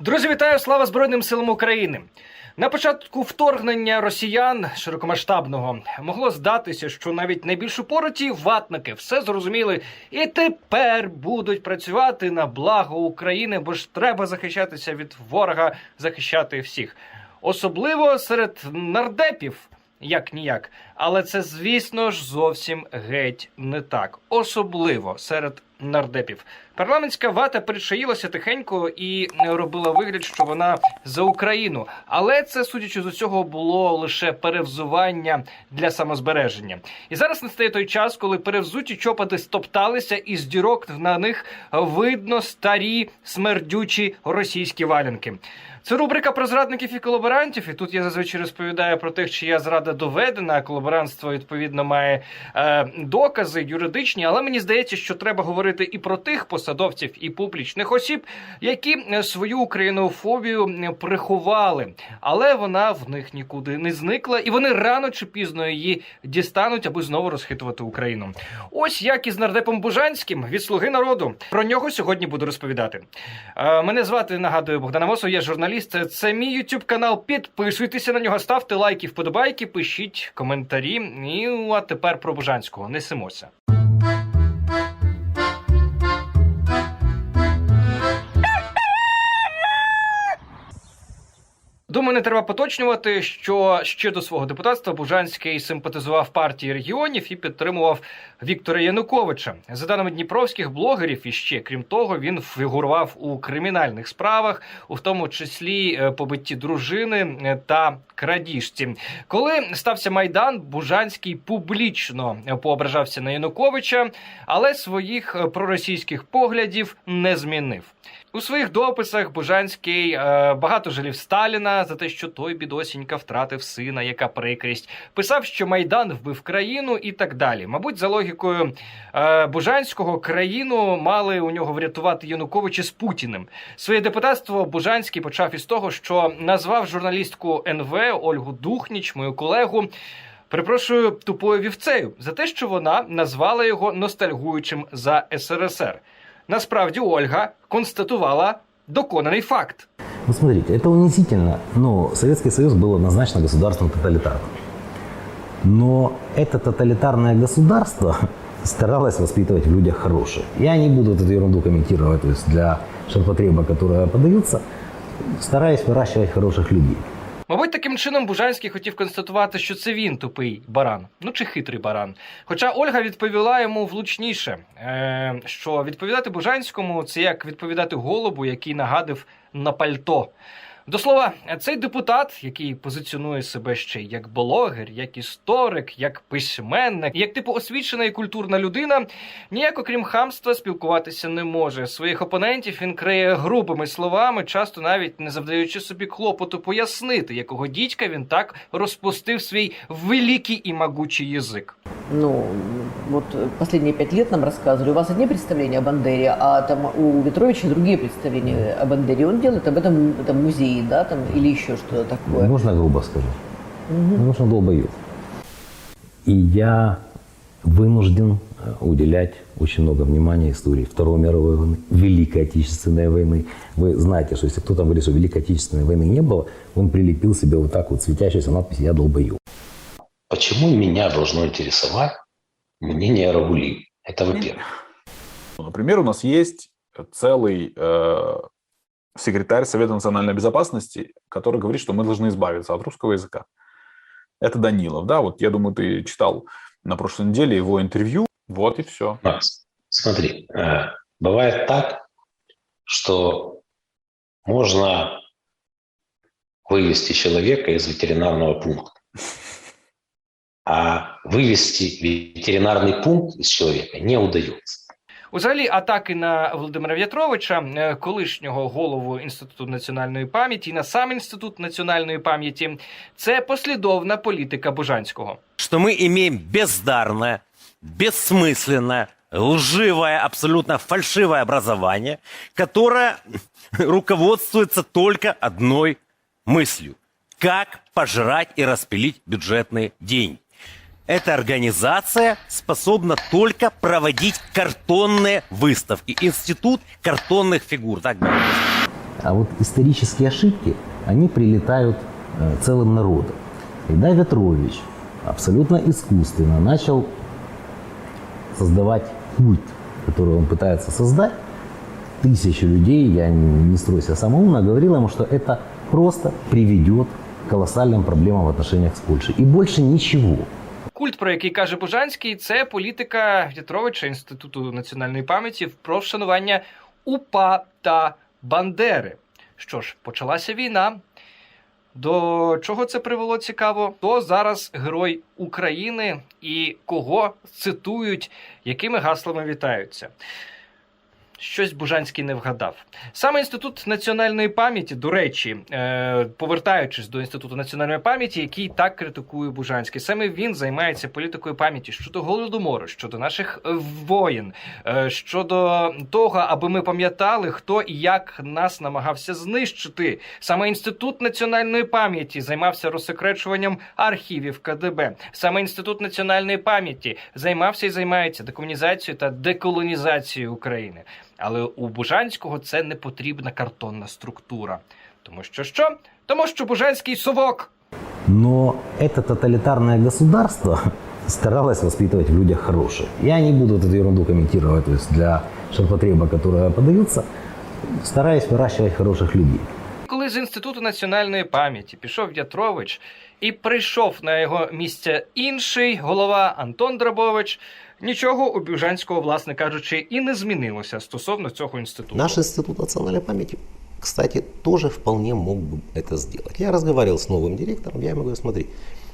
Друзі, вітаю! Слава Збройним силам України! На початку вторгнення росіян широкомасштабного могло здатися, що навіть найбільш упороті ватники все зрозуміли і тепер будуть працювати на благо України, бо ж треба захищатися від ворога, захищати всіх, особливо серед нардепів. Як ніяк, але це, звісно ж, зовсім геть не так, особливо серед нардепів. Парламентська вата причаїлася тихенько і робила вигляд, що вона за Україну. Але це, судячи з усього, було лише перевзування для самозбереження. І зараз настає той час, коли перевзуті чопати стопталися, і з дірок на них видно старі смердючі російські валянки. Це рубрика про зрадників і колаборантів. І тут я зазвичай розповідаю про тих, чия зрада доведена, колаборантство відповідно має е, докази юридичні. Але мені здається, що треба говорити і про тих посадовців і публічних осіб, які е, свою українофобію е, приховали, але вона в них нікуди не зникла, і вони рано чи пізно її дістануть, аби знову розхитувати Україну. Ось як із нардепом Бужанським від слуги народу. Про нього сьогодні буду розповідати. Е, Мене звати нагадую Богдана Мосов, я журналіст. Це мій YouTube канал. Підписуйтеся на нього, ставте лайки, вподобайки, пишіть коментарі. І ну, а тепер про Бужанського. Несемося. Думаю, не треба поточнювати, що ще до свого депутатства Бужанський симпатизував партії регіонів і підтримував Віктора Януковича. За даними дніпровських блогерів, і ще крім того, він фігурував у кримінальних справах, у тому числі е, побитті дружини е, та крадіжці. Коли стався майдан, Бужанський публічно поображався на Януковича, але своїх е, проросійських поглядів не змінив. У своїх дописах Бужанський е, багато жалів Сталіна за те, що той бідосінька втратив сина, яка прикрість. Писав, що Майдан вбив країну і так далі. Мабуть, за логікою е, Бужанського країну мали у нього врятувати Януковича з Путіним. Своє депутатство Бужанський почав із того, що назвав журналістку НВ Ольгу Духніч, мою колегу. Перепрошую тупою вівцею за те, що вона назвала його ностальгуючим за СРСР. Насправді Ольга констатувала доконаний факт. Ну, смотрите, это унизительно, но Советский Союз был однозначно государством тоталитарным. Но это тоталитарное государство старалось воспитывать в людях хорошее. Я не буду эту ерунду комментировать, то есть для ширпотреба, которые подаются, стараюсь выращивать хороших людей. Мабуть, таким чином Бужанський хотів констатувати, що це він тупий баран, ну чи хитрий баран. Хоча Ольга відповіла йому влучніше, е, що відповідати Бужанському це як відповідати голубу, який нагадив на пальто. До слова, цей депутат, який позиціонує себе ще як блогер, як історик, як письменник, як типу освічена і культурна людина, ніяк окрім хамства спілкуватися не може. Своїх опонентів він криє грубими словами, часто навіть не завдаючи собі клопоту пояснити, якого дідька він так розпустив свій великий і могучий язик. Ну, вот последние пять лет нам рассказывали, у вас одни представления о Бандере, а там у Ветровича другие представления о Бандере. Он делает об этом, этом музее, да, там, или еще что-то такое. Можно грубо скажу? Нужно долбоеб. И я вынужден э, уделять очень много внимания истории Второй мировой войны, Великой Отечественной войны. Вы знаете, что если кто-то говорит, что Великой Отечественной войны не было, он прилепил себе вот так вот светящуюся надпись «Я долбоеб». Почему меня должно интересовать мнение Рагули? Это во-первых. Например, у нас есть целый э, секретарь Совета национальной безопасности, который говорит, что мы должны избавиться от русского языка. Это Данилов, да? Вот я думаю, ты читал на прошлой неделе его интервью. Вот и все. Макс, смотри, э, бывает так, что можно вывести человека из ветеринарного пункта, а вывести ветеринарный пункт из человека не удается. Взагалі, атаки на Володимира В'ятровича, е, колишнього голову інституту національної пам'яті, і на сам інститут національної пам'яті, це послідовна політика Бужанського. что мы имеем бездарное, бессмысленное, лживое, абсолютно фальшивое образование, которое руководствуется только одной мыслью. Как пожрать и распилить бюджетные деньги. Эта организация способна только проводить картонные выставки. Институт картонных фигур, так. А вот исторические ошибки, они прилетают э, целым народом. Когда Ветрович абсолютно искусственно начал создавать культ, который он пытается создать, тысячи людей, я не, не строю себя самоумно, говорила ему, что это просто приведет к колоссальным проблемам в отношениях с Польшей. И больше ничего. Культ, про який каже Бужанський, це політика В'ятровича Інституту національної пам'яті про вшанування УПА та Бандери. Що ж, почалася війна. До чого це привело цікаво? Хто зараз герой України і кого цитують, якими гаслами вітаються? Щось Бужанський не вгадав. Саме інститут національної пам'яті, до речі, е, повертаючись до інституту національної пам'яті, який так критикує Бужанський, саме він займається політикою пам'яті щодо голодомору, щодо наших е, воєн, е, щодо того, аби ми пам'ятали, хто і як нас намагався знищити. Саме інститут національної пам'яті займався розсекречуванням архівів КДБ. Саме інститут національної пам'яті займався і займається декомунізацією та деколонізацією України. Але у Бужанського це не потрібна картонна структура. Тому що що? Тому що Бужанський совок. Но это тоталитарное государство старалось воспитывать в людях хорошее. Я не буду вот эту ерунду комментировать, то есть для ширпотреба, которая подается, стараюсь выращивать хороших людей. Коли з інституту національної пам'яті пішов В'ятрович і прийшов на його місце інший голова Антон Драбович, нічого у Бужанського, власне кажучи, і не змінилося стосовно цього інституту. Наш институт национальной памяти, кстати, тоже вполне мог бы это сделать. Я разговаривал с новым директором, я ему говорю, смотри,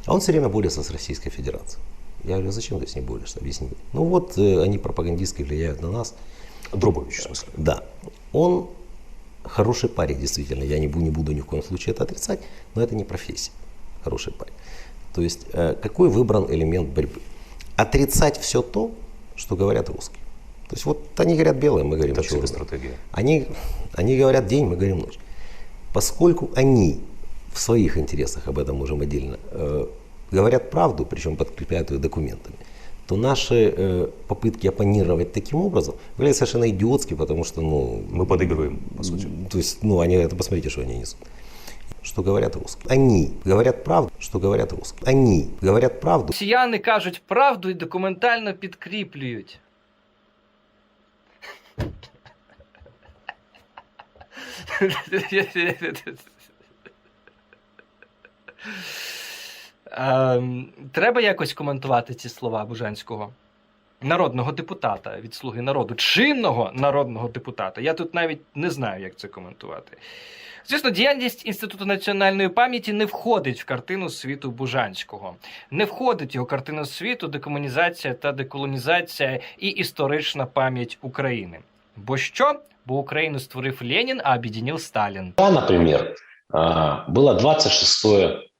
а он все время борется с Российской Федерацией. Я говорю, зачем ты с ней борешься, объясни. мне». Ну вот э, они пропагандистски влияют на нас. Дробович, в смысле. Да. Он хороший парень, действительно. Я не буду, не буду ни в коем случае это отрицать, но это не профессия. Хороший парень. То есть, э, какой выбран элемент борьбы? Отрицать все то, что говорят русские. То есть, вот они говорят белое, мы говорим черное. стратегия. Они, они говорят день, мы говорим ночь. Поскольку они в своих интересах, об этом можем отдельно, э, говорят правду, причем подкрепляют ее документами, то наши э, попытки оппонировать таким образом выглядят совершенно идиотски, потому что, ну... Мы подыгрываем, по сути. То есть, ну, они, это посмотрите, что они несут. Что говорят русские. Они говорят правду, что говорят русские. Они говорят правду, Росіяни кажуть правду і документально підкріплюють. Ем, Треба якось коментувати ці слова Бужанського. Народного депутата від Слуги народу, чинного народного депутата. Я тут навіть не знаю, як це коментувати. Звісно, діяльність Інституту національної пам'яті не входить в картину світу Бужанського. Не входить його картину світу декомунізація та деколонізація і історична пам'ять України. Бо що? Бо Україну створив Ленін, а об'єднів Сталін. Да, например, а, было 26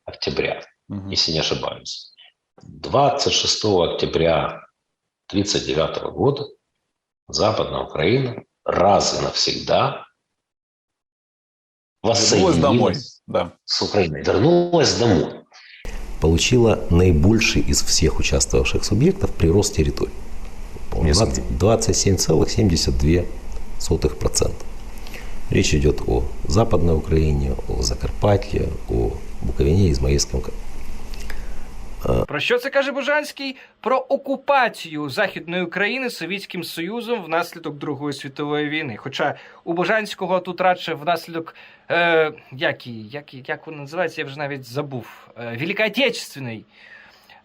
октября, Мгм. если не ошибаюсь. 26 октября 1939 года Западная Украина раз и навсегда Вернулась домой. воссоединилась Да. с Украиной, вернулась домой. получила наибольший из всех участвовавших субъектов прирост Несомненно. 27,72%. Речь идет о Западной Украине, о Закарпатье, о Буковине, Измаильском крае. Про що це каже Бужанський? Про окупацію Західної України Совєтським Союзом внаслідок Другої світової війни. Хоча у Бужанського тут радше внаслідок е, як, як, як воно називається, я вже навіть забув. Е, Великої Отечественної.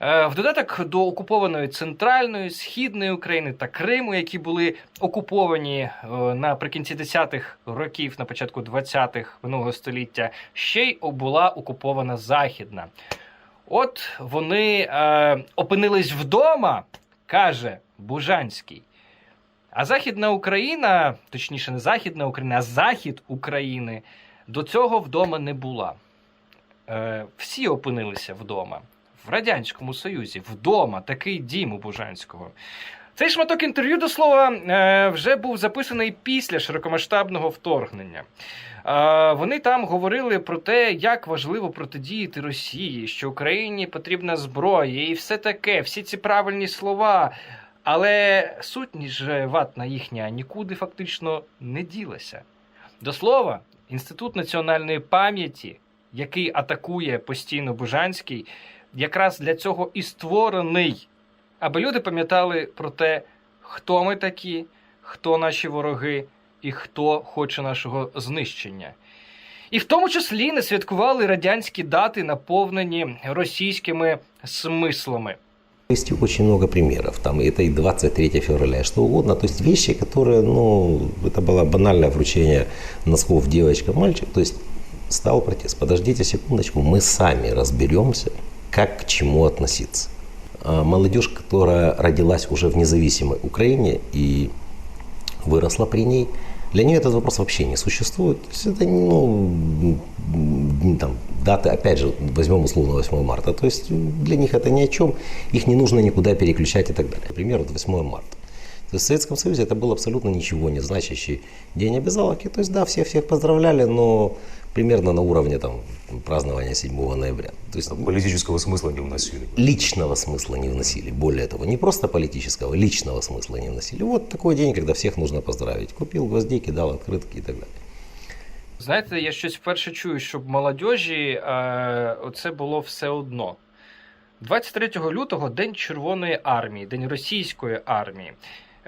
Е, В додаток до окупованої центральної, східної України та Криму, які були окуповані е, наприкінці 10-х років, на початку 20-х минулого століття, ще й була окупована західна. От вони е, опинились вдома, каже Бужанський. А Західна Україна, точніше, не Західна Україна, а Захід України до цього вдома не була. Е, всі опинилися вдома. В Радянському Союзі, вдома, такий дім у Бужанського. Цей шматок інтерв'ю, до слова, е, вже був записаний після широкомасштабного вторгнення. Е, Вони там говорили про те, як важливо протидіяти Росії, що Україні потрібна зброя і все таке, всі ці правильні слова. Але сутність же ватна їхня нікуди фактично не ділася. До слова, Інститут національної пам'яті, який атакує постійно Бужанський, якраз для цього і створений, аби люди пам'ятали про те, хто ми такі, хто наші вороги і хто хоче нашого знищення. І в тому числі не святкували радянські дати, наповнені російськими смислами. Есть очень много примеров. Там это и 23 февраля, и что угодно. То есть вещи, которые, ну, это было банальное вручение носков девочка, мальчик. То есть стал протест. Подождите секундочку, мы сами разберемся, как к чему относиться. А молодежь, которая родилась уже в независимой Украине и выросла при ней, для нее этот вопрос вообще не существует. То есть это, ну, м, там, даты, опять же, возьмем условно 8 марта. То есть для них это ни о чем, их не нужно никуда переключать и так далее. Например, вот 8 марта. То есть в Советском Союзе это был абсолютно ничего не значащий день обязаловки. То есть да, всех-всех поздравляли, но примерно на уровне там, празднования 7 ноября. То есть Политического смысла не вносили. личного смысла не вносили. Более того, не просто политического, личного смысла не вносили. Вот такой день, когда всех нужно поздравить. Купил гвоздики, дал открытки и так далее. Знаєте, я щось вперше чую, щоб молодежі е, оце було все одно. 23 лютого День Червоної армії, День російської армії.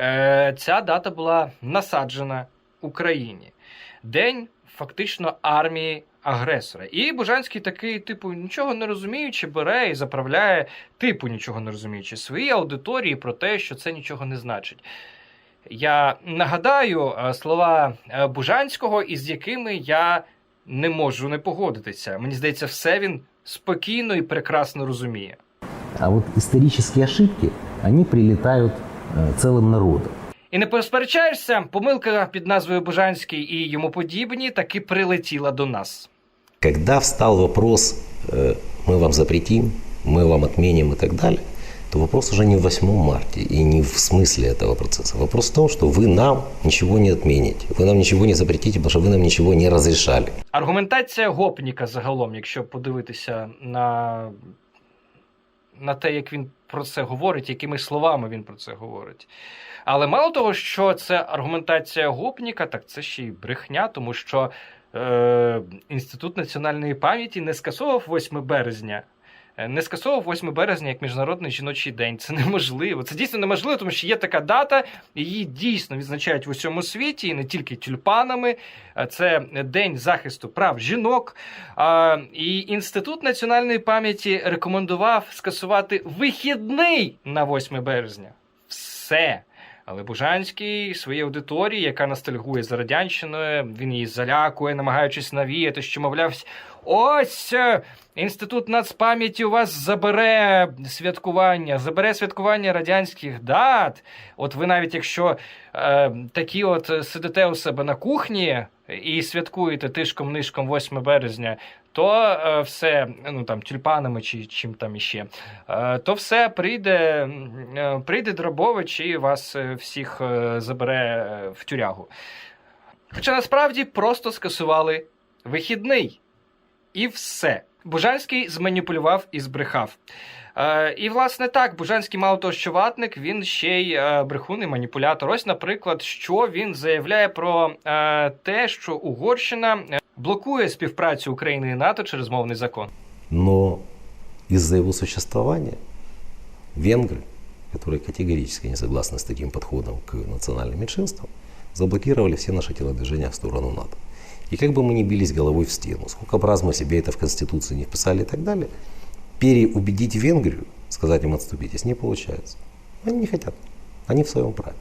Е, ця дата була насаджена Україні. День фактично армії агресора. І Бужанський такий, типу, нічого не розуміючи, бере і заправляє, типу, нічого не розуміючи, своїй аудиторії про те, що це нічого не значить. Я нагадаю е, слова е, Бужанського, із якими я не можу не погодитися. Мені здається, все він спокійно і прекрасно розуміє. А вот исторические ошибки, они прилетают э, целым народом. І не посперечаєшся, помилка під назвою Бужанський і йому подібні таки прилетіла до нас. Когда встал вопрос, э, мы вам запретим, мы вам отменим и так далее, то вопрос уже не в 8 марта и не в смысле этого процесса. Вопрос в том, что вы нам ничего не отмените, вы нам ничего не запретите, потому что вы нам ничего не разрешали. Аргументація гопніка загалом, якщо подивитися на, на те, як він про це говорить, якими словами він про це говорить. Але мало того, що це аргументація гопніка, так це ще й брехня, тому що е, Інститут національної пам'яті не скасовував 8 березня. Е, Не скасовував 8 березня як Міжнародний жіночий день. Це неможливо. Це дійсно неможливо, тому що є така дата, її дійсно відзначають в усьому світі, і не тільки тюльпанами. Е, Це День захисту прав жінок. І Інститут національної пам'яті рекомендував скасувати вихідний на 8 березня. Все. Але Бужанський своїй аудиторії, яка ностальгує за радянщиною, він її залякує, намагаючись навіяти, що, мовляв, ось е, інститут нацпам'яті у вас забере святкування, забере святкування радянських дат. От ви навіть якщо е, такі от сидите у себе на кухні і святкуєте тишком-нишком 8 березня, то е, все, ну там тюльпанами чи чим там іще, е, то все прийде, е, прийде Дробович і вас е, всіх е, забере е, в тюрягу. Хоча насправді просто скасували вихідний І все. Бужанський зманіпулював і збрехав. Е, і, власне, так, Бужанський мало того, що ватник, він ще й е, брехун і маніпулятор. Ось, наприклад, що він заявляє про е, те, що Угорщина е, блокує співпрацю України і НАТО через мовний закон. Но из-за его существования венгры, которые категорически не согласны с таким подходом к национальным меньшинствам, заблокировали все наши телодвижения в сторону НАТО. И как бы мы ни бились головой в стену, сколько бы раз мы себе это в Конституции не вписали и так далее, переубедить Венгрию, сказать им отступитесь, не получается. Они не хотят. Они в своем праве.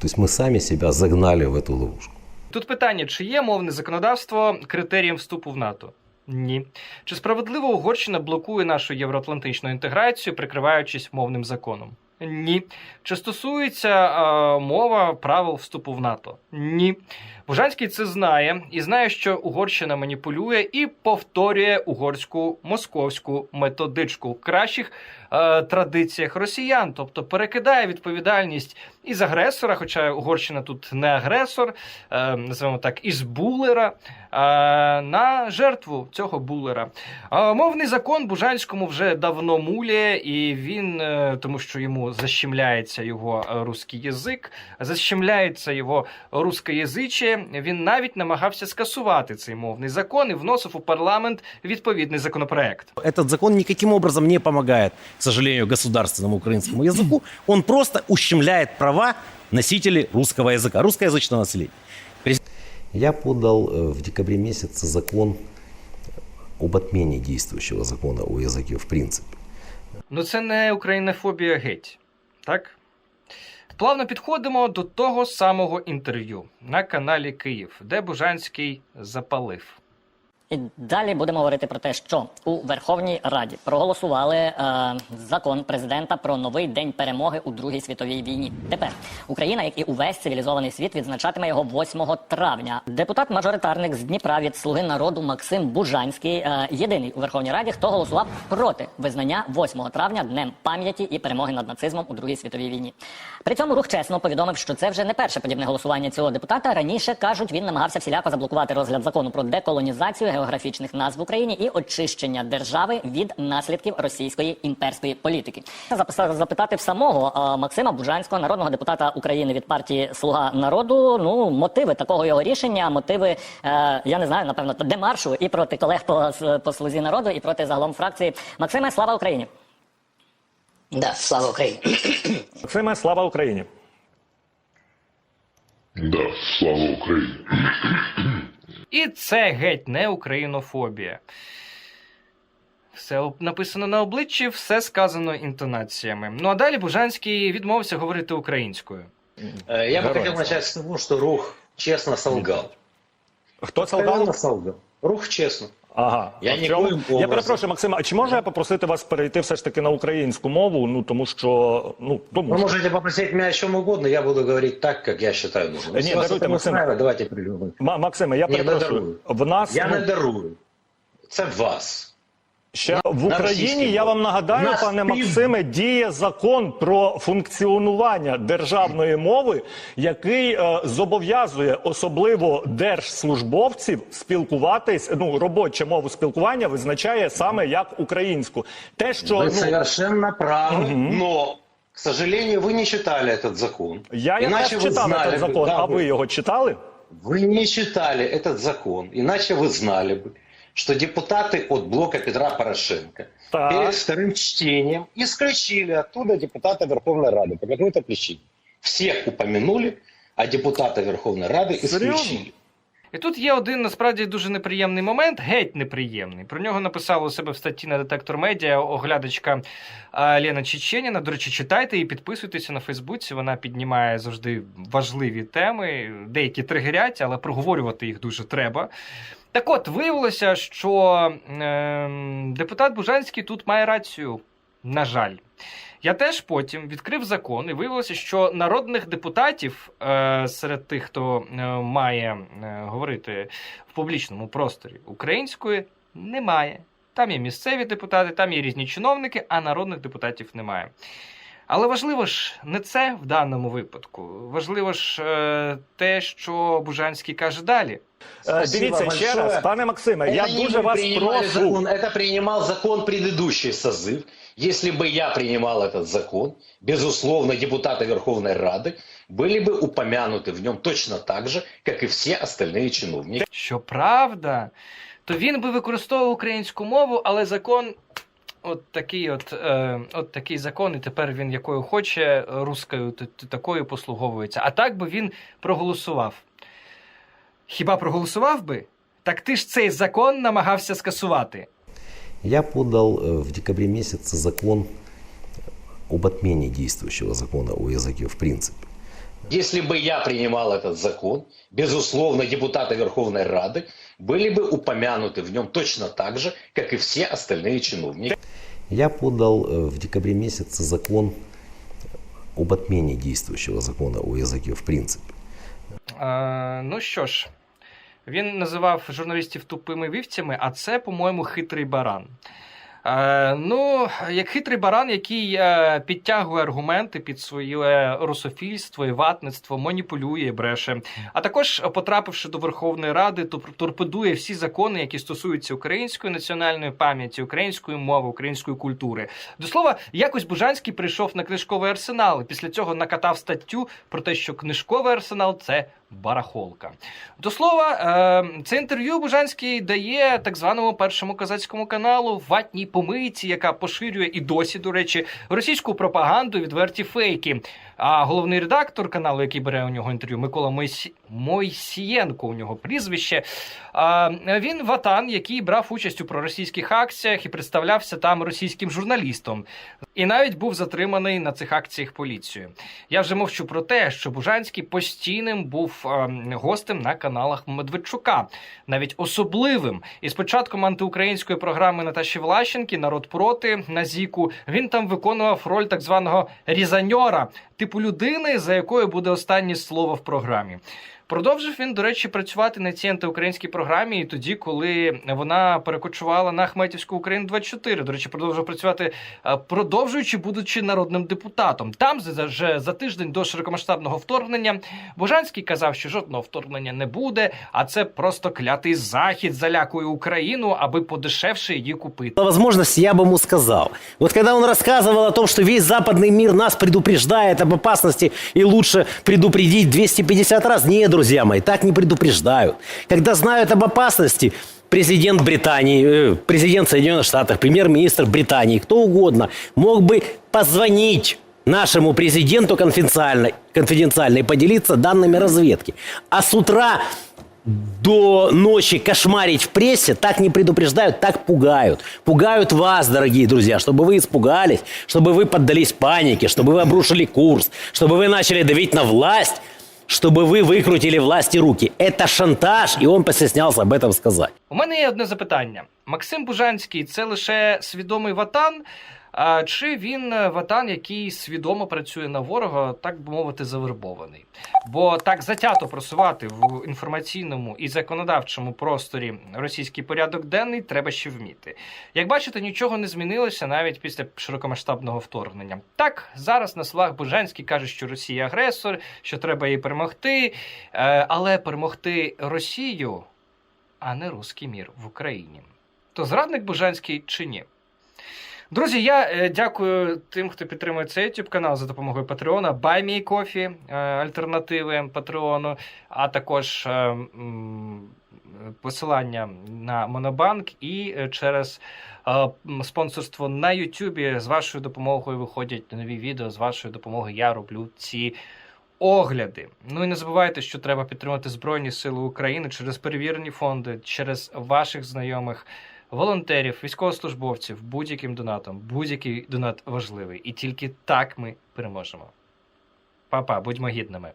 То есть мы сами себя загнали в эту ловушку. Тут питання: чи є мовне законодавство критерієм вступу в НАТО? Ні. Чи справедливо Угорщина блокує нашу євроатлантичну інтеграцію, прикриваючись мовним законом? Ні. Чи стосується е, мова правил вступу в НАТО? Ні. Бужанський це знає і знає, що Угорщина маніпулює і повторює угорську московську методичку в кращих е, традиціях росіян, тобто перекидає відповідальність із агресора, хоча Угорщина тут не агресор, е, називаємо так, із булера, е, на жертву цього булера. Е, мовний закон Бужанському вже давно муляє, і він, е, тому що йому защемляється його русський язик, защемляється його рускоязичие, далі він навіть намагався скасувати цей мовний закон і вносив у парламент відповідний законопроект. Этот закон никаким образом не помогает, к сожалению, государственному украинскому языку. Он просто ущемляет права носителей русского языка, русскоязычного населения. Я подал э, в декабре месяце закон об отмене действующего закона о языке в принципе. Ну це не українофобія геть, так? Плавно підходимо до того самого інтерв'ю на каналі Київ, де Бужанський запалив. І далі будемо говорити про те, що у Верховній Раді проголосували е, закон президента про новий день перемоги у Другій світовій війні. Тепер Україна, як і увесь цивілізований світ, відзначатиме його 8 травня. Депутат-мажоритарник з Дніпра від Слуги народу Максим Бужанський, е, єдиний у Верховній Раді, хто голосував проти визнання 8 травня днем пам'яті і перемоги над нацизмом у Другій світовій війні. При цьому рух чесно повідомив, що це вже не перше подібне голосування цього депутата. Раніше кажуть, він намагався всіляко заблокувати розгляд закону про деколонізацію географічних назв в Україні і очищення держави від наслідків російської імперської політики. Записав запитати в самого Максима Бужанського, народного депутата України від партії Слуга народу. Ну мотиви такого його рішення, мотиви е, я не знаю, напевно, демаршу і проти колег по, по слузі народу, і проти загалом фракції. Максиме, слава Україні! Да, слава Україні. Максиме, слава Україні. Да, слава Україні. І це геть не українофобія. Все написано на обличчі, все сказано інтонаціями. Ну а далі Бужанський відмовився говорити українською. Э, Я бы хотів хотел начать с того, что Рух честно солгал. Хто? Откровенно солгал. Рух честно. Ага. Я А в нікоїм чому- образом. Я перепрошую, Максима, а чи можу я попросити вас перейти все ж таки на українську мову? Ну тому що ну тому Вы що. можете попросить меня о чем угодно, я буду говорить так, как я считаю нужным. Э, Если нет, вас даруйте, это не Максим. устраивает, давайте придумаем. Ма- Максиме, я Ні, не перепрошую. дарую. В нас Я ну, не дарую. Це вас. ще на- в на Україні. російській Я вам мові. нагадаю, Нас пане пів- Максиме, діє закон про функціонування державної мови, який е, зобов'язує особливо держслужбовців спілкуватись. Ну робоча мову спілкування визначає саме як українську. Те, що Вы ну, совершенно правы, но, к сожалению, вы не читали этот закон. я якраз Иначе вы читав знали цей бы- закон, да, а ви його читали? Вы не читали этот закон, иначе вы знали бы, что депутаты от блока Петра Порошенко Так. перед вторым чтением исключили оттуда депутата Верховной Рады по какой-то причине. Всех упомянули, а депутата Верховной Рады Серьезно? І тут є один насправді дуже неприємний момент, геть неприємний. Про нього написала у себе в статті на детектор медіа оглядачка Лена Чеченіна. До речі, читайте і підписуйтеся на Фейсбуці. Вона піднімає завжди важливі теми, деякі тригерять, але проговорювати їх дуже треба. Так от, виявилося, що ем, депутат Бужанський тут має рацію. На жаль. Я теж потім відкрив закон і виявилося, що народних депутатів е, серед тих, хто е, має е, говорити в публічному просторі української, немає. Там є місцеві депутати, там є різні чиновники, а народних депутатів немає. Але важливо ж не це в даному випадку. Важливо ж те, що Бужанський каже далі. Е, Дивіться ще раз, пане Максиме, я Это не дуже мы вас принимали прошу. закон, это принимал закон предыдущий созыв. Если бы я принимал этот закон, безусловно, депутаты Верховной Рады были бы упомянуты в нем точно так же, как и все остальные чиновники. Щоправда, то він би використовував українську мову, але закон. От такий, от, е, от такий закон, і тепер він якою хоче рускою, то, то такою послуговується. А так би він проголосував. Хіба проголосував би? Так ти ж цей закон намагався скасувати. Я подал э, в декабре месяце закон об отмене действующего закона о языке в принципе. Если бы я принимал этот закон, безусловно, депутаты Верховной Рады были бы упомянуты в нем точно так же, как и все остальные чиновники. Я подал э, в декабре месяце закон об отмене действующего закона о языке в принципе. Е, ну що ж, він називав журналістів тупими вівцями, а це, по-моєму, хитрий баран. Е, ну, як хитрий баран, який е, підтягує аргументи під своє русофільство і ватництво, маніпулює, бреше. А також, потрапивши до Верховної Ради, то торпедує всі закони, які стосуються української національної пам'яті, української мови, української культури. До слова, якось Бужанський прийшов на книжковий арсенал і після цього накатав статтю про те, що книжковий арсенал це барахолка. До слова, е, це інтерв'ю Бужанський дає так званому першому козацькому каналу ватній помийці, яка поширює і досі, до речі, російську пропаганду, відверті фейки. А головний редактор каналу, який бере у нього інтерв'ю, Микола Мойсі... Мойсієнко, у нього прізвище. Він ватан, який брав участь у проросійських акціях і представлявся там російським журналістом. І навіть був затриманий на цих акціях поліцією. Я вже мовчу про те, що Бужанський постійним був ем, гостем на каналах Медведчука, навіть особливим. І з початком антиукраїнської програми Наташі Влащенки Народ проти на Зіку він там виконував роль так званого різаньора, типу людини, за якою буде останнє слово в програмі. Продовжив він, до речі, працювати на цій антиукраїнській програмі і тоді, коли вона перекочувала на Ахметівську Україну 24 До речі, продовжував працювати, е, продовжуючи, будучи народним депутатом. Там за, вже за тиждень до широкомасштабного вторгнення Божанський казав, що жодного вторгнення не буде, а це просто клятий захід залякує Україну, аби подешевше її купити. Была возможность, я бы ему сказал. Вот когда он рассказывал о том, что весь западный мир нас предупреждает об опасности и лучше предупредить 250 раз. Нет, друзья мои, так не предупреждают. Когда знают об опасности, президент Британии, э, президент Соединенных Штатов, премьер-министр Британии, кто угодно, мог бы позвонить нашему президенту конфиденциально, конфиденциально и поделиться данными разведки. А с утра до ночи кошмарить в прессе, так не предупреждают, так пугают. Пугают вас, дорогие друзья, чтобы вы испугались, чтобы вы поддались панике, чтобы вы обрушили курс, чтобы вы начали давить на власть, чтобы вы выкрутили власти руки. Это шантаж, и он постеснялся об этом сказать. У мене є одне запитання: Максим Бужанський це лише свідомий ватан, а чи він е, ватан, який свідомо працює на ворога, так би мовити, завербований? Бо так затято просувати в інформаційному і законодавчому просторі російський порядок денний треба ще вміти. Як бачите, нічого не змінилося навіть після широкомасштабного вторгнення. Так зараз на словах Бужанський каже, що Росія агресор, що треба її перемогти, е, але перемогти Росію а не руський мір в Україні. То зрадник Бужанський чи ні? Друзі, я е, дякую тим, хто підтримує цей YouTube канал за допомогою Патреона, BuyMeCoffee, е, альтернативи Патреону, а також е, посилання на Монобанк і через спонсорство на YouTube. З вашою допомогою виходять нові відео. З вашою допомогою я роблю ці огляди. Ну і не забувайте, що треба підтримати Збройні Сили України через перевірені фонди, через ваших знайомих, волонтерів, військовослужбовців, будь-яким донатом. Будь-який донат важливий. І тільки так ми переможемо. Па-па, будьмо гідними.